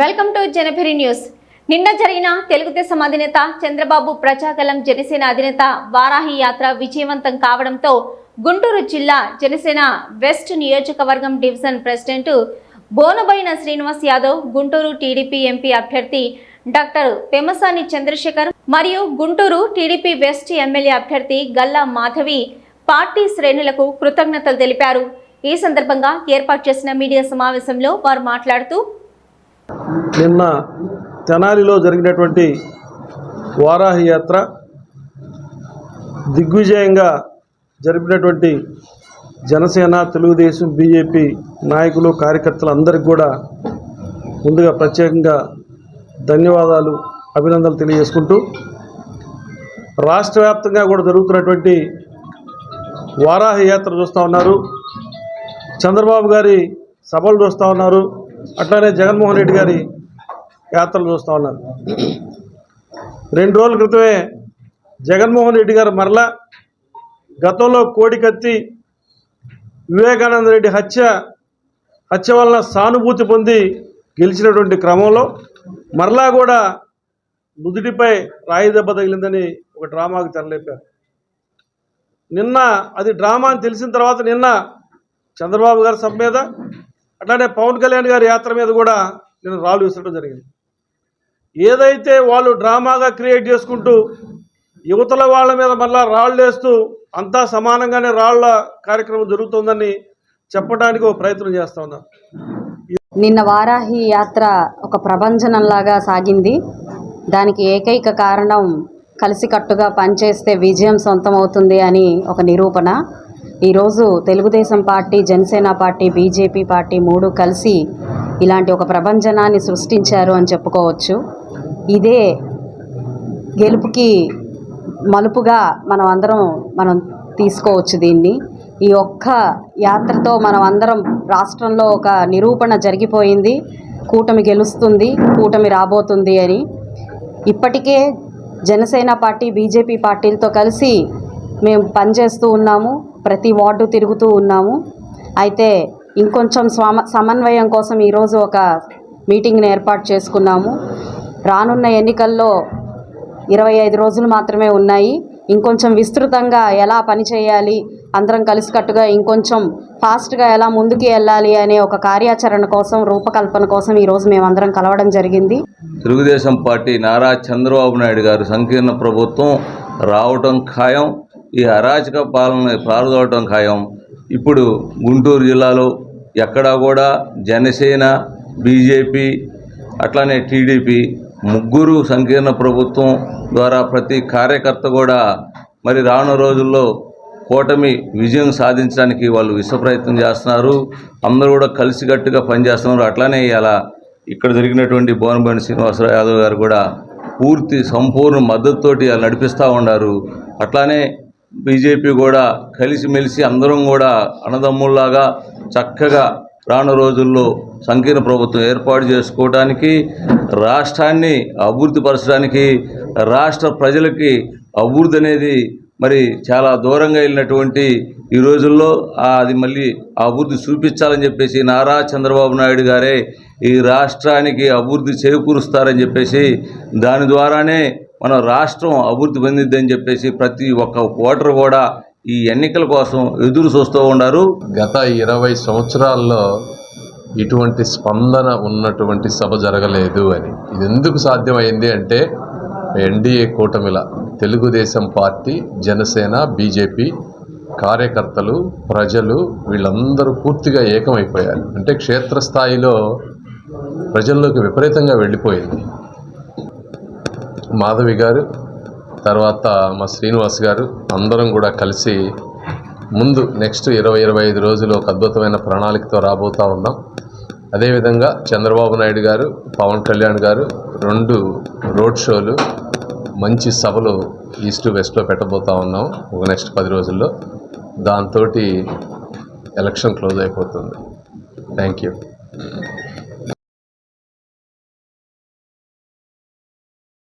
Welcome to జనభరి news. నిన్న జరిగిన తెలుగుదేశం అధినేత చంద్రబాబు ప్రజాకలం జనసేన అధినేత వారాహి యాత్ర విజయవంతం కావడంతో గుంటూరు జిల్లా జనసేన వెస్ట్ నియోజకవర్గం division president Bonaboina Srinivas Yadav Guntur TDP MP అభ్యర్థి డాక్టర్ పెమసాని చంద్రశేఖర్ మరియు గుంటూరు టీడీపీ వెస్ట్ ఎమ్మెల్యే అభ్యర్థి గల్లా మాధవి పార్టీ శ్రేణులకు కృతజ్ఞతలు తెలిపారు. ఈ సందర్భంగా ఏర్పాటు చేసిన మీడియా సమావేశంలో వారు మాట్లాడుతూ నిన్న తెనాలిలో జరిగినటువంటి వారాహి యాత్ర దిగ్విజయంగా జరిపినటువంటి జనసేన తెలుగుదేశం బీజేపీ నాయకులు కార్యకర్తలు అందరికీ కూడా ముందుగా ప్రత్యేకంగా ధన్యవాదాలు అభినందనలు తెలియజేసుకుంటూ రాష్ట్ర వ్యాప్తంగా కూడా జరుగుతున్నటువంటి వారాహి యాత్ర చూస్తూ ఉన్నారు. చంద్రబాబు గారి సభలు చూస్తూ ఉన్నారు. అట్లానే జగన్మోహన్ రెడ్డి గారి యాత్రలు చూస్తూ ఉన్నారు. రెండు రోజుల క్రితమే జగన్మోహన్ రెడ్డి గారు మరలా గతంలో కోడికత్తి వివేకానంద రెడ్డి హత్య హత్య వలన సానుభూతి పొంది గెలిచినటువంటి క్రమంలో మరలా కూడా నుదుటిపై రాయి దెబ్బ తగిలిందని ఒక డ్రామాకు తెరలేపారు. నిన్న అది డ్రామా అని తెలిసిన తర్వాత నిన్న చంద్రబాబు గారి సభ మీద అట్లానే పవన్ కళ్యాణ్ గారి యాత్ర మీద కూడా నేను రాళ్ళు విసరడం జరిగింది. ఏదైతే వాళ్ళు డ్రామాగా క్రియేట్ చేసుకుంటూ యువతల వాళ్ళ మీద మళ్ళా రాళ్ళు వేస్తూ అంతా సమానంగానే రాళ్ళ కార్యక్రమం జరుగుతుందని చెప్పడానికి ఒక ప్రయత్నం చేస్తా ఉన్నారు నిన్న వారాహి యాత్ర ఒక ప్రభంజనంలాగా సాగింది. దానికి ఏకైక కారణం కలిసికట్టుగా పనిచేస్తే విజయం సొంతమవుతుంది అని ఒక నిరూపణ. ఈరోజు Telugu Desam party Janasena party BJP party మూడు కలిసి ఇలాంటి ఒక ప్రపంచనాన్ని సృష్టించారు అని చెప్పుకోవచ్చు. ఇదే గెలుపుకి మలుపుగా మనం అందరం మనం తీసుకోవచ్చు దీన్ని. ఈ ఒక్క యాత్రతో మనం అందరం రాష్ట్రంలో ఒక నిరూపణ జరిగిపోయింది. కూటమి గెలుస్తుంది కూటమి రాబోతుంది అని. ఇప్పటికే జనసేన పార్టీ బీజేపీ పార్టీలతో కలిసి మేము పనిచేస్తూ ఉన్నాము. ప్రతి వార్డు తిరుగుతూ ఉన్నాము. అయితే ఇంకొంచెం స్వామ సమన్వయం కోసం ఈరోజు ఒక మీటింగ్ని ఏర్పాటు చేసుకున్నాము. రానున్న ఎన్నికల్లో ఇరవై ఐదు రోజులు మాత్రమే ఉన్నాయి. ఇంకొంచెం విస్తృతంగా ఎలా పనిచేయాలి అందరం కలిసికట్టుగా ఇంకొంచెం ఫాస్ట్గా ఎలా ముందుకు వెళ్ళాలి అనే ఒక కార్యాచరణ కోసం రూపకల్పన కోసం ఈరోజు మేమందరం కలవడం జరిగింది. తెలుగుదేశం పార్టీ నారా చంద్రబాబు నాయుడు గారు సంకీర్ణ ప్రభుత్వం రావటం ఖాయం. ఈ అరాచక పాలన ప్రారంభవటం ఖాయం. ఇప్పుడు గుంటూరు జిల్లాలో ఎక్కడా కూడా జనసేన బీజేపీ అట్లానే టీడీపీ ముగ్గురు సంకీర్ణ ప్రభుత్వం ద్వారా ప్రతి కార్యకర్త కూడా మరి రాను రోజుల్లో కూటమి విజయం సాధించడానికి వాళ్ళు విశ్వ ప్రయత్నం చేస్తున్నారు. అందరూ కూడా కలిసికట్టుగా పనిచేస్తున్నారు. అట్లానే ఇలా ఇక్కడ జరిగినటువంటి బోనబండి శ్రీనివాసరావు యాదవ్ గారు కూడా పూర్తి సంపూర్ణ మద్దతుతోటి నడిపిస్తూ ఉన్నారు. అట్లానే బీజేపీ కూడా కలిసిమెలిసి అందరం కూడా అన్నదమ్ముల్లాగా చక్కగా రాను రోజుల్లో సంకీర్ణ ప్రభుత్వం ఏర్పాటు చేసుకోవడానికి రాష్ట్రాన్ని అభివృద్ధి పరచడానికి రాష్ట్ర ప్రజలకి అభివృద్ధి అనేది మరి చాలా దూరంగా వెళ్ళినటువంటి ఈ రోజుల్లో అది మళ్ళీ అభివృద్ధి చూపించాలని చెప్పేసి నారా చంద్రబాబు నాయుడు గారే ఈ రాష్ట్రానికి అభివృద్ధి చేకూరుస్తారని చెప్పేసి దాని ద్వారానే మన రాష్ట్రం అభివృద్ధి పొందిద్దని చెప్పేసి ప్రతి ఒక్క ఓటరు కూడా ఈ ఎన్నికల కోసం ఎదురు చూస్తూ ఉన్నారు. గత ఇరవై సంవత్సరాల్లో ఇటువంటి స్పందన ఉన్నటువంటి సభ జరగలేదు అని. ఇది ఎందుకు సాధ్యమైంది అంటే ఎన్డీఏ కూటమిల తెలుగుదేశం పార్టీ జనసేన బీజేపీ కార్యకర్తలు ప్రజలు వీళ్ళందరూ పూర్తిగా ఏకమైపోయారు. అంటే క్షేత్రస్థాయిలో ప్రజల్లోకి విపరీతంగా వెళ్ళిపోయింది. మాధవి గారు తర్వాత మా శ్రీనివాస్ గారు అందరం కూడా కలిసి ముందు నెక్స్ట్ ఇరవై ఇరవై ఐదు రోజులు ఒక అద్భుతమైన ప్రణాళికతో రాబోతూ ఉన్నాం. అదేవిధంగా చంద్రబాబు నాయుడు గారు పవన్ కళ్యాణ్ గారు రెండు రోడ్ షోలు మంచి సభలు ఈస్ట్ వెస్ట్లో పెట్టబోతా ఉన్నాం ఒక నెక్స్ట్ పది రోజుల్లో. దాంతో ఎలక్షన్ క్లోజ్ అయిపోతుంది. Thank you.